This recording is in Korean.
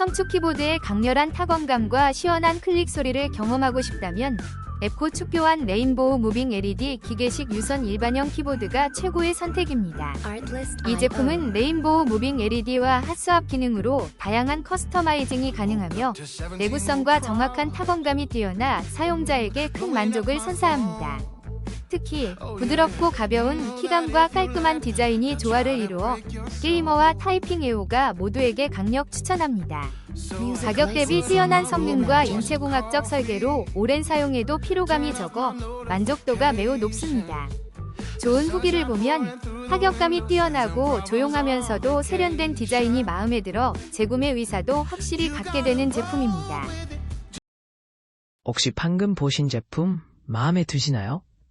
청축 키보드의 강렬한 타건감과 시원한 클릭 소리를 경험하고 싶다면 앱코 축교한 레인보우 무빙 LED 기계식 유선 일반형 키보드가 최고의 선택입니다. 이 제품은 레인보우 무빙 LED와 핫스왑 기능으로 다양한 커스터마이징이 가능하며 내구성과 정확한 타건감이 뛰어나 사용자에게 큰 만족을 선사합니다. 특히 부드럽고 가벼운 키감과 깔끔한 디자인이 조화를 이루어 게이머와 타이핑 애호가 모두에게 강력 추천합니다. 가격 대비 뛰어난 성능과 인체공학적 설계로 오랜 사용에도 피로감이 적어 만족도가 매우 높습니다. 좋은 후기를 보면 타격감이 뛰어나고 조용하면서도 세련된 디자인이 마음에 들어 재구매 의사도 확실히 갖게 되는 제품입니다. 혹시 방금 보신 제품 마음에 드시나요?